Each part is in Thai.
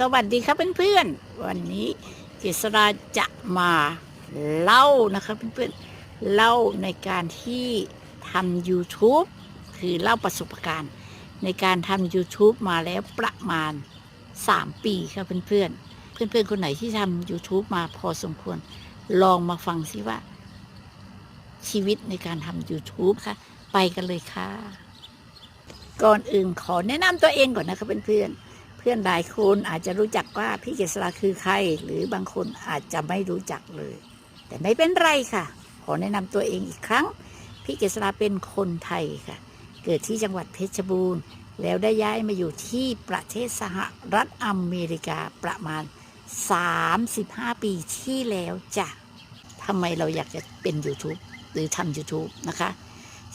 สวัสดีครับเพื่อนๆวันนี้กฤษราจะมาเล่านะครับเพื่อนๆเล่าในการที่ทำ YouTube คือเล่าประสบการณ์ ในการทำ YouTube มาแล้วประมาณ 3 ปีครับเพื่อนๆเพื่อนๆคนไหนที่ทำ YouTube มาพอสมควร ลองมาฟังสิว่า ชีวิตในการทำ YouTube ค่ะ ไปกันเลยค่ะ ก่อนอื่นขอแนะนำตัวเองก่อนนะครับเพื่อนๆ พื่อนหลายคนอาจจะรู้จักว่าพี่เกษราคือใคร หรือบางคนอาจจะไม่รู้จักเลย แต่ไม่เป็นไรค่ะ ขอแนะนำตัวเองอีกครั้ง พี่เกษราเป็นคนไทยค่ะ เกิดที่จังหวัดเพชรบูรณ์ แล้วได้ย้ายมาอยู่ที่ประเทศสหรัฐอเมริกาประมาณ 35 ปีที่แล้วจ้ะทำไมเราอยากจะเป็น YouTube หรือทำ YouTube นะคะ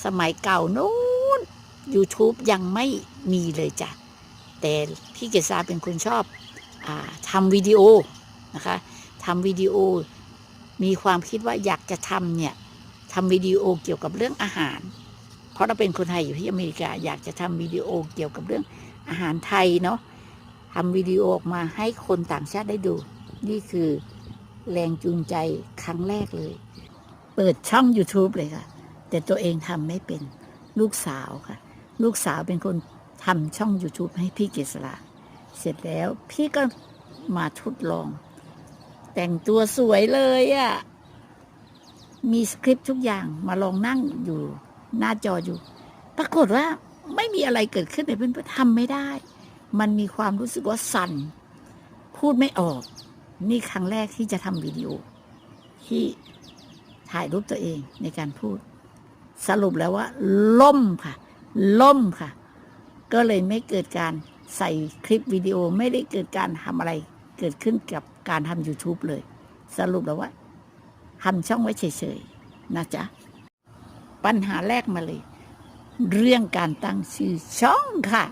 สมัยเก่านู้น YouTube ยังไม่มีเลยจ้ะ แต่พี่เกษาเป็นคนชอบอทำวิดีโอนะคะทำวิดีโอมีความคิดว่าอยากจะทำเนี่ยทำวิดีโอเกี่ยวกับเรื่องอาหาร เพราะเราเป็นคนไทยอยู่ที่อเมริกา อยากจะทำวิดีโอเกี่ยวกับเรื่องอาหารไทยเนาะทำวิดีโอออกมาให้คนต่างชาติได้ดู นี่คือแรงจูงใจครั้งแรกเลย เปิดช่อง YouTube เลยค่ะ แต่ตัวเองทำไม่เป็นลูกสาวค่ะ ลูกสาวเป็นคน ทำช่อง YouTube ให้พี่เกษราเสร็จแล้วพี่ก็มาทดลอง แต่งตัวสวยเลยอะ่ะ มีสคริปต์ทุกอย่างมาลองนั่งอยู่ หน้าจออยู่ ปรากฏว่าไม่มีอะไรเกิดขึ้นเลยเพื่อนๆทำไม่ได้ มันมีความรู้สึกว่าสั่น พูดไม่ออก นี่ครั้งแรกที่จะทำวิดีโอ ที่ถ่ายรูปตัวเองในการพูด สรุปแล้วว่า ล่มค่ะ ล่มค่ะ ก็เลยไม่เกิดการใส่คลิปวิดีโอไม่ได้เกิดการทำอะไรเกิดขึ้นกับการทำ YouTube เลย สรุปแล้วว่าทำช่องไว้เฉยๆนะจ๊ะ ปัญหาแรกมาเลย เรื่องการตั้งชื่อช่องค่ะ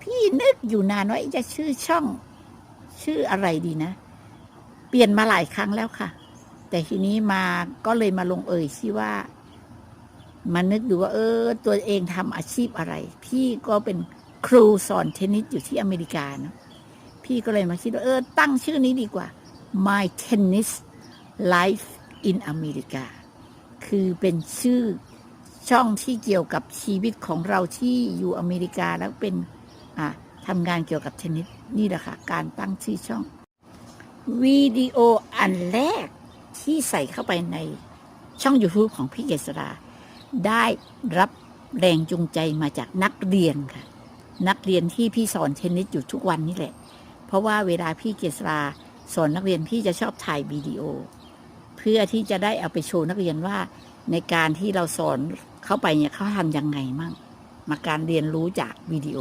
พี่นึกอยู่นานว่าจะชื่อช่อง ชื่ออะไรดีนะ เปลี่ยนมาหลายครั้งแล้วค่ะ แต่ทีนี้มาก็เลยมาลงเอ่ยที่อว่า มานึกดูว่า เออ ตัวเองทำอาชีพอะไร พี่ก็เป็นครูสอนเทนนิสอยู่ที่อเมริกานะพี่ก็เลยมาคิดว่าเออ ตั้งชื่อนี้ดีกว่า My Tennis Life in America คือเป็นชื่อช่องที่เกี่ยวกับชีวิตของเราที่อยู่อเมริกาแล้วเป็นอ่าทำงานเกี่ยวกับเทนนิสนี่แหละค่ะ การตั้งชื่อช่อง วิดีโออันแรกที่ใส่เข้าไปในช่อง YouTube ของพี่เกษรา ได้รับแรงจูงใจมาจากนักเรียนค่ะ นักเรียนที่พี่สอนเทนนิสอยู่ทุกวันนี่แหละ เพราะว่าเวลาพี่เกษราสอนนักเรียนพี่จะชอบถ่ายวิดีโอ เพื่อที่จะได้เอาไปโชว์นักเรียนว่า ในการที่เราสอนเข้าไปเนี่ยเขาทำยังไงมั่งมาการเรียนรู้จากวิดีโอ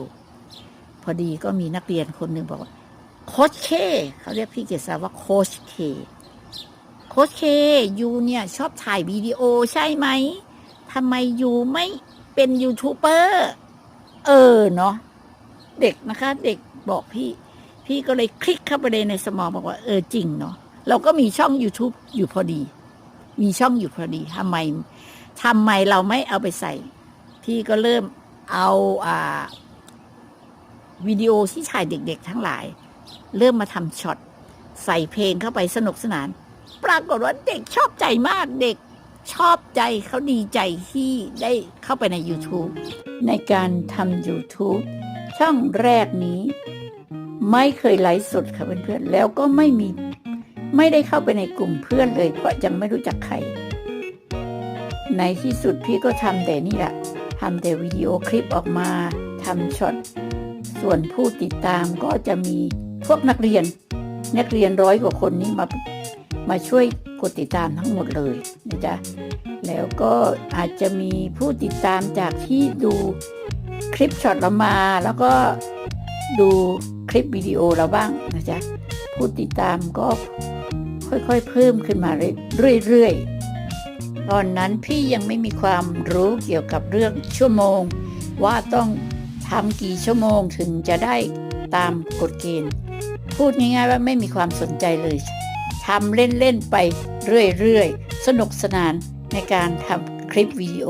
พอดีก็มีนักเรียนคนหนึ่งบอกว่าโคชเคเขาเรียกพี่เกษราว่าโคชเคโคชเคยูเนี่ยชอบถ่ายวิดีโอใช่ไหม ทำไมยูไม่เป็นยูทูบเบอร์เออเนาะเด็กนะคะ เด็กบอกพี่ พี่ก็เลยคลิกเข้าไปเลยในสมองบอกว่าเออจริงเนาะเราก็มีช่อง YouTube อยู่พอดี มีช่องอยู่พอดีทำไมทำไมเราไม่เอาไปใส่ พี่ก็เริ่มเอาอ่าวิดีโอที่ถ่ายเด็ก ๆ ทั้งหลาย เริ่มมาทำช็อตใส่เพลงเข้าไปสนุกสนาน ปรากฏว่าเด็กชอบใจมากเด็ก ชอบใจเขาดีใจที่ได้เข้าไปใน YouTube ในการทำ YouTube ช่องแรกนี้ ไม่เคยไลฟ์สดค่ะเพื่อนๆแล้วก็ไม่มีไม่ได้เข้าไปในกลุ่มเพื่อนเลย เพราะยังไม่รู้จักใคร ในที่สุดพี่ก็ทำแต่นี่แหละทำแต่วิดีโอคลิปออกมาทำช็อตส่วนผู้ติดตามก็จะมีพวกนักเรียน นักเรียนร้อยกว่าคนนี้มา มาช่วยกดติดตามทั้งหมดเลยนะจ๊ะแล้วก็อาจจะมีผู้ติดตามจากที่ดูคลิปช็อตเรามา แล้วก็ดูคลิปวิดีโอเราบ้างนะจ๊ะผู้ติดตามก็ค่อยๆเพิ่มขึ้นมาเรื่อยๆ ตอนนั้นพี่ยังไม่มีความรู้เกี่ยวกับเรื่องชั่วโมง ว่าต้องทำกี่ชั่วโมงถึงจะได้ตามกฎเกณฑ์ พูดง่ายๆว่าไม่มีความสนใจเลย ทำเล่น ๆ ไปเรื่อย ๆ สนุกสนานในการทำคลิปวิดีโอ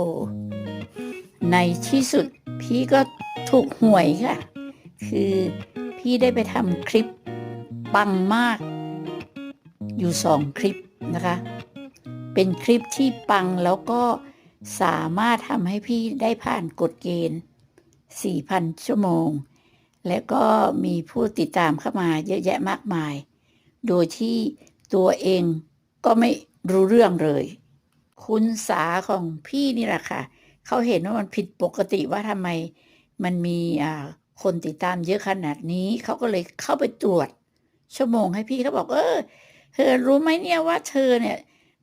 ในที่สุดพี่ก็ถูกหวยค่ะ คือพี่ได้ไปทำคลิปปังมาก อยู่สองคลิปนะคะ เป็นคลิปที่ปังแล้วก็สามารถทำให้พี่ได้ผ่านกฎเกณฑ์ 4,000 ชั่วโมง แล้วก็มีผู้ติดตามเข้ามาเยอะแยะมากมาย โดยที่ ตัวเองก็ไม่รู้เรื่องเลย คุณสาของพี่นี่แหละค่ะ เขาเห็นว่ามันผิดปกติว่าทำไมมันมีคนติดตามเยอะขนาดนี้ เขาก็เลยเข้าไปตรวจ ชั่วโมงให้พี่เขาบอก เออ เธอรู้ไหมเนี่ยว่าเธอเนี่ย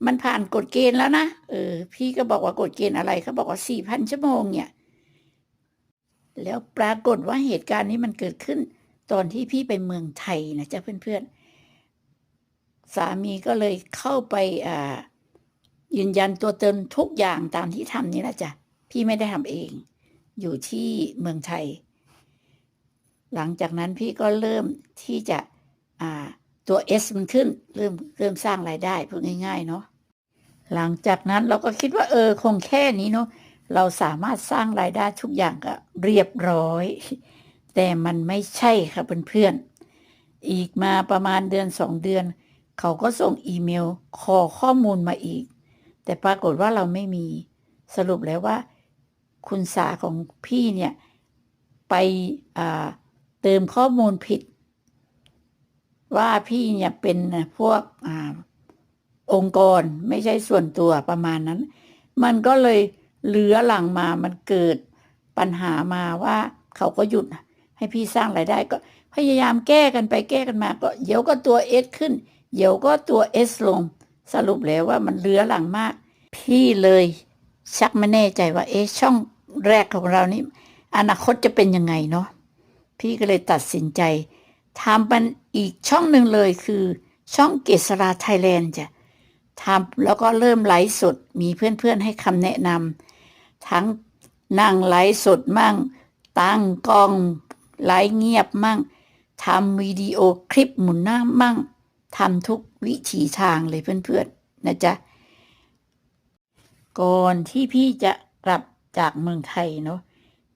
มันผ่านกฎเกณฑ์แล้วนะ เออ พี่ก็บอกว่ากฎเกณฑ์อะไรเขาบอกว่าสี่พันชั่วโมงเนี่ย แล้วปรากฏว่าเหตุการณ์นี้มันเกิดขึ้น ตอนที่พี่ไปเมืองไทยนะจ๊ะเพื่อนๆ สามีก็เลยเข้าไปยืนยันตัวตนทุกอย่างตามที่ทำนี่แหละจ้ะพี่ไม่ได้ทำเอง อยู่ที่เมืองไทย หลังจากนั้นพี่ก็เริ่มที่จะตัว S มันขึ้น เริ่มเริ่มสร้างรายได้พูดง่าย ๆ เนาะหลังจากนั้นเราก็คิดว่าเออคงแค่นี้เนาะเราสามารถสร้างรายได้ทุกอย่างก็เรียบร้อย แต่มันไม่ใช่ค่ะเพื่อนๆอีกมาประมาณเดือนสองเดือน เขาก็ส่งอีเมลขอข้อมูลมาอีก แต่ปรากฏว่าเราไม่มีสรุปแล้วว่า คุณสาของพี่เนี่ยไปเติมข้อมูลผิด ว่าพี่เนี่ยเป็นพวกอองค์กรไม่ใช่ส่วนตัวประมาณนั้น มันก็เลยเหลือหลังมามันเกิดปัญหามาว่าเขาก็หยุดให้พี่สร้างรายได้ก็พยายามแก้กันไปแก้กันมาก็เดี๋ยวก็ตัว S ขึ้น เดี๋ยวก็ตัว S ลง สรุปแล้วว่ามันเลื้อหลังมาก พี่เลยชักไม่แน่ใจว่า เอ๊ะช่องแรกของเรานี่อนาคตจะเป็นยังไงเนาะพี่ก็เลยตัดสินใจทำมันอีกช่องหนึ่งเลยคือช่องเกษราไทยแลนด์จ้ะทำแล้วก็เริ่มไลฟ์สดมีเพื่อนๆให้คำแนะนำทั้งนั่งไลฟ์สดมั่ง ตั้งกล้องไลฟ์เงียบมั่งทำวิดีโอคลิปหมุนหน้ามั่ง ทำทุกวิถีทางเลยเพื่อนๆนะจ๊ะก่อนที่พี่จะกลับจากเมืองไทยเนาะ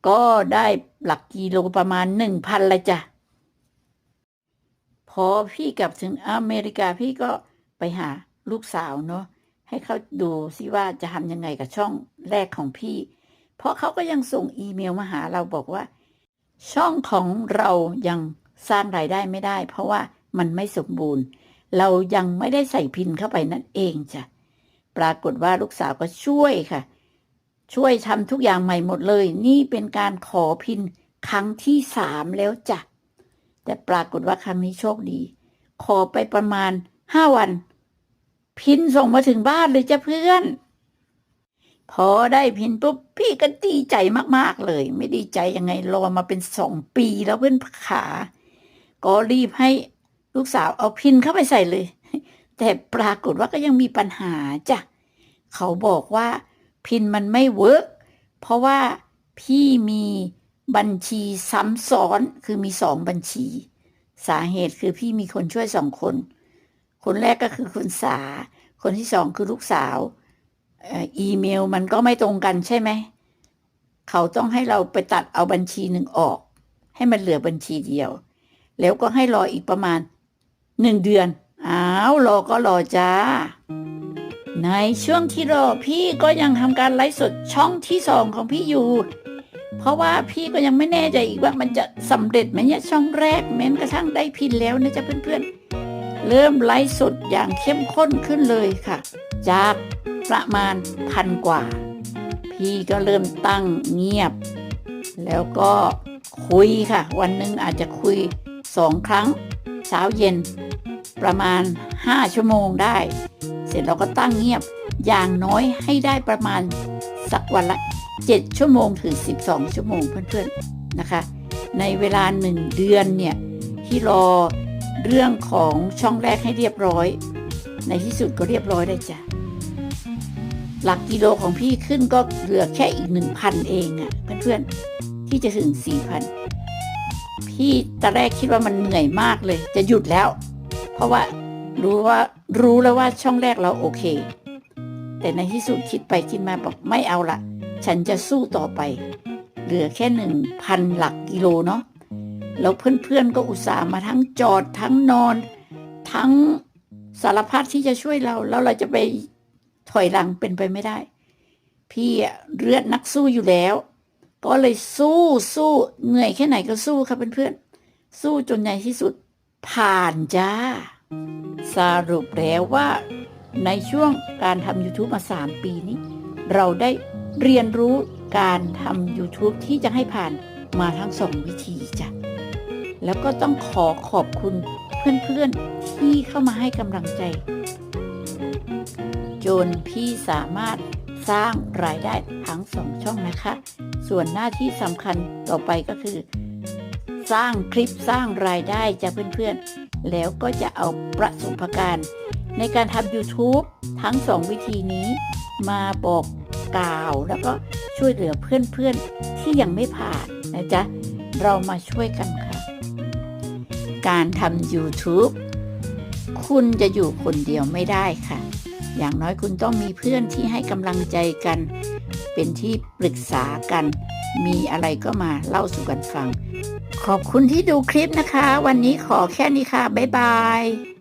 ก็ได้หลักกิโลประมาณหนึ่งพันเลยจ้ะพอพี่กลับถึงอเมริกาพี่ก็ไปหาลูกสาวเนาะให้เขาดูสิว่าจะทำยังไงกับช่องแรกของพี่ เพราะเขาก็ยังส่งอีเมลมาหาเราบอกว่า ช่องของเรายังสร้างรายได้ไม่ได้ เพราะว่า มันไม่สมบูรณ์ เรายังไม่ได้ใส่พินเข้าไปนั่นเองจ้ะปรากฏว่าลูกสาวก็ช่วยค่ะ ช่วยทำทุกอย่างใหม่หมดเลย นี่เป็นการขอพินครั้งที่สามแล้วจ้ะแต่ปรากฏว่าครั้งนี้โชคดี ขอไปประมาณห้าวัน พินส่งมาถึงบ้านเลยจ้ะเพื่อน พอได้พินปุ๊บพี่ก็ดีใจมากๆเลย ไม่ดีใจยังไงรอมาเป็นสองปีแล้วเพื่อนขา ก็รีบให้ ลูกสาวเอาพินเข้าไปใส่เลย แต่ปรากฏว่าก็ยังมีปัญหาจ้ะเขาบอกว่าพินมันไม่เวิร์กเพราะว่าพี่มีบัญชีซ้ำซ้อนคือมีสองบัญชี สาเหตุคือพี่มีคนช่วยสองคน คนแรกก็คือคุณสา คนที่สองคือลูกสาวอีเมลมันก็ไม่ตรงกันใช่ไหม เขาต้องให้เราไปตัดเอาบัญชีหนึ่งออก ให้มันเหลือบัญชีเดียว แล้วก็ให้รออีกประมาณ หนึ่งเดือน อ้าวรอก็รอจ้า ในช่วงที่รอพี่ก็ยังทำการไลฟ์สดช่องที่สองของพี่อยู่ เพราะว่าพี่ก็ยังไม่แน่ใจอีกว่ามันจะสำเร็จไหมเนี่ยช่องแรกแม้กระทั่งได้พินแล้วนะจ๊ะเพื่อนๆ เริ่มไลฟ์สดอย่างเข้มข้นขึ้นเลยค่ะ จากประมาณพันกว่า พี่ก็เริ่มตั้งเงียบ แล้วก็คุยค่ะ วันหนึ่งอาจจะคุยสองครั้งเช้าเย็น ประมาณ 5 ชั่วโมงได้ เสร็จเราก็ตั้งเงียบอย่างน้อยให้ได้ประมาณสักวันละ 7 ชั่วโมงถึง 12 ชั่วโมงเพื่อนๆนะคะ ในเวลา 1 เดือนเนี่ยที่รอเรื่องของช่องแรกให้เรียบร้อย ในที่สุดก็เรียบร้อยได้จ้ะหลักกิโลของพี่ขึ้นก็เหลือแค่อีก 1,000 เองอะ่ะเพื่อนๆที่จะถึง 4,000 พี่ตอนแรกคิดว่ามันเหนื่อยมากเลย จะหยุดแล้ว ราะว่ารู้ว่ารู้แล้วว่าช่องแรกเราโอเค แต่ในที่สุดคิดไปคิดมาบอกไม่เอาละฉันจะสู้ต่อไป เหลือแค่หนึ่งพันหลักกิโลเนาะแล้วเพื่อนๆก็อุตส่าห์มาทั้งจอดทั้งนอน ทั้งสารพัดที่จะช่วยเรา แล้วเราจะไปถอยหลังเป็นไปไม่ได้ พี่อะเลือดนักสู้อยู่แล้ว ก็เลยสู้สู้เหนื่อยแค่ไหนก็สู้ครับเพื่อนๆสู้จนในที่สุดผ่านจ้า สรุปแล้วว่าในช่วงการทำ YouTube มา 3 ปีนี้ เราได้เรียนรู้การทำ YouTube ที่จะให้ผ่านมาทั้งสองวิธีจ้ะ แล้วก็ต้องขอขอบคุณเพื่อนๆที่เข้ามาให้กำลังใจ จนพี่สามารถสร้างรายได้ทั้งสองช่องนะคะ ส่วนหน้าที่สำคัญต่อไปก็คือ สร้างคลิปสร้างรายได้จากเพื่อนๆ แล้วก็จะเอาประสบการณ์ในการทำ YouTube ทั้งสองวิธีนี้ มาบอกกล่าวแล้วก็ช่วยเหลือเพื่อนๆที่ยังไม่ผ่านนะจ๊ะ เรามาช่วยกันค่ะ การทำ YouTube คุณจะอยู่คนเดียวไม่ได้ค่ะ อย่างน้อยคุณต้องมีเพื่อนที่ให้กำลังใจกัน เป็นที่ปรึกษากัน มีอะไรก็มาเล่าสู่กันฟัง ขอบคุณที่ดูคลิปนะคะ วันนี้ขอแค่นี้ค่ะ บ๊ายบาย